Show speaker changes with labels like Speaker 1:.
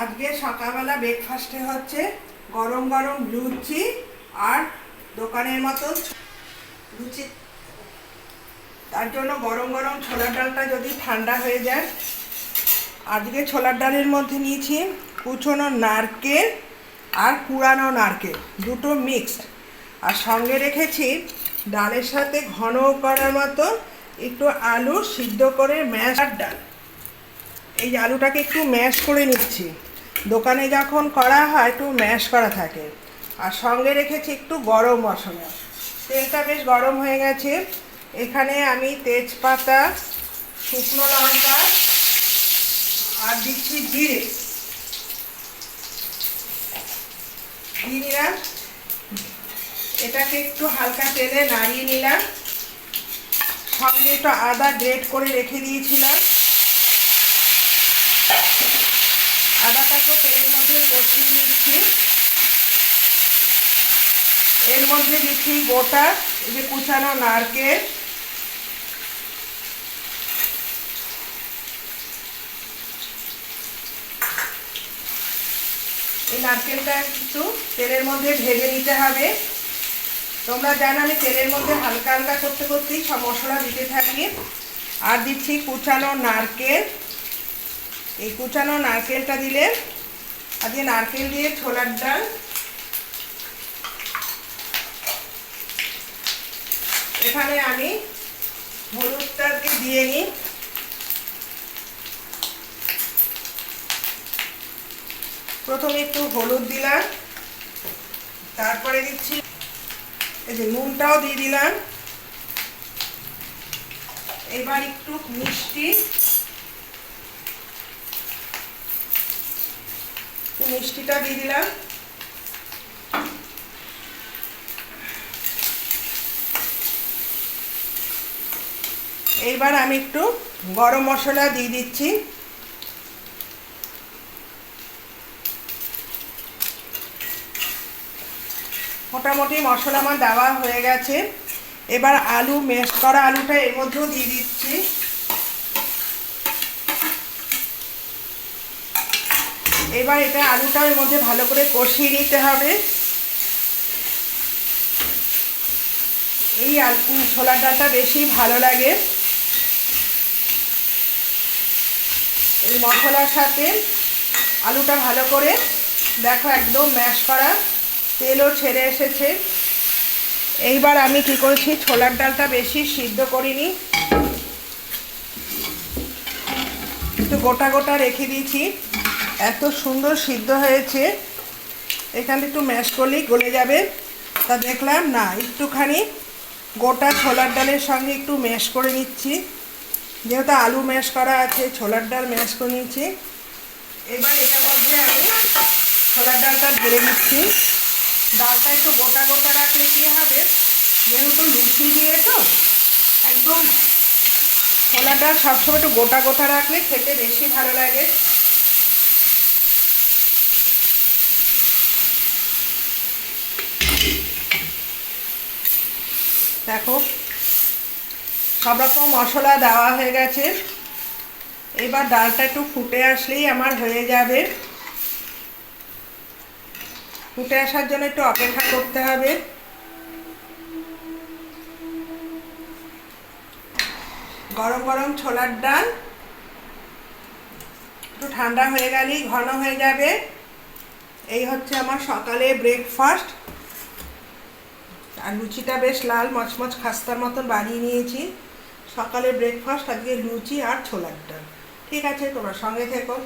Speaker 1: আজকে সকালবেলা ব্রেকফাস্টে হচ্ছে গরম গরম লুচি আর দোকানের মতো লুচি। তার জন্য গরম গরম ছোলার ডালটা যদি ঠান্ডা হয়ে যায়, আজকে ছোলার ডালের মধ্যে নিয়েছি কুচনো নারকেল আর কুড়ানো নারকেল, দুটো মিক্সড আর সঙ্গে রেখেছি ডালের সাথে ঘন করার মতো একটু আলু সিদ্ধ করে ম্যাশ ডাল। এই আলুটাকে একটু ম্যাশ করে নিচ্ছি। দোকানে যখন করা হয়, একটু ম্যাশ করা থাকে। আর সঙ্গে রেখেছি একটু গরম মশলা। তেলটা বেশ গরম হয়ে গেছে। এখানে আমি তেজপাতা, শুকনো লঙ্কা আর দিচ্ছি জিরে। নিলাম। এটাকে একটু হালকা তেলে নাড়িয়ে নিলাম। সঙ্গে একটু আদা গ্রেট করে রেখে দিয়েছিলাম। আদাটাকেও তেলের মধ্যে কষিয়ে নিচ্ছি। এর মধ্যে দিচ্ছি গোটা, এই যে কুচানো নারকেল। এই নারকেলটা একটু তেলের মধ্যে ভেজে নিতে হবে। তোমরা জানো আমি তেলের মধ্যে হালকা হালকা করতে করতেই সব মশলা দিতে থাকি। আর দিচ্ছি কুচানো নারকেল। এই কুচানো নারকেলটা দিলে আজকে নারকেল দিয়ে ছোলার ডাল। এখানে আমি হলুদটাকে দিয়ে নিই। প্রথমে একটু হলুদ দিলাম, তারপরে দিচ্ছি এই যে নুনটাও দিয়ে দিলাম। এবার একটু মিষ্টি মিষ্টিটা দিয়ে দিলাম। এইবার আমি একটু গরম মশলা দিয়ে দিচ্ছি। মোটামুটি মশলা আমার দেওয়া হয়ে গেছে। এবার আলু, মেশ করা আলুটা এর মধ্যেও দিয়ে দিচ্ছি। এবার এটা আলুটা মধ্যে ভালো করে কষিয়ে নিতে হবে। এই ছোলার ডালটা বেশি ভালো লাগে। এই মশলার সাথে আলুটা ভালো করে দেখো একদম ম্যাশ করা তেলও ছেড়ে এসেছে। এইবার আমি কী করেছি, ছোলার ডালটা বেশি সিদ্ধ করিনি। একটু গোটা গোটা রেখে দিয়েছি। এত সুন্দর সিদ্ধ হয়েছে। এখানে একটু ম্যাশ করলেই গলে যাবে। তা দেখলাম না, একটুখানি গোটা ছোলার ডালের সঙ্গে একটু ম্যাশ করে নিচ্ছি। যেহেতু আলু ম্যাশ করা আছে, ছোলার ডাল ম্যাশ করে নিচ্ছি। এবার এটার মধ্যে আমি ছোলার ডালটা ঢেলে নিচ্ছি। ডালটা একটু গোটা গোটা রাখলে কী হবে? যেহেতু লুচি দিয়ে তো, একদম ছোলার ডাল সবসময় একটু গোটা গোটা রাখলে খেতে বেশি ভালো লাগে। দেখো, সব রকম মশলা দেওয়া হয়ে গেছে। এবার ডালটা একটু ফুটে আসলেই আমার হয়ে যাবে। ফুটে আসার জন্য একটু অপেক্ষা করতে হবে। গরম গরম ছোলার ডাল একটু ঠান্ডা হয়ে গেলেই ঘন হয়ে যাবে। এই হচ্ছে আমার সকালে ব্রেকফাস্ট আর লুচিটা বেশ লাল মচমচ খাস্তার মতন বানিয়ে নিয়েছি। সকালে ব্রেকফাস্ট আজকে লুচি আর ছোলার ডাল। ঠিক আছে, তোমার সঙ্গে থেকো।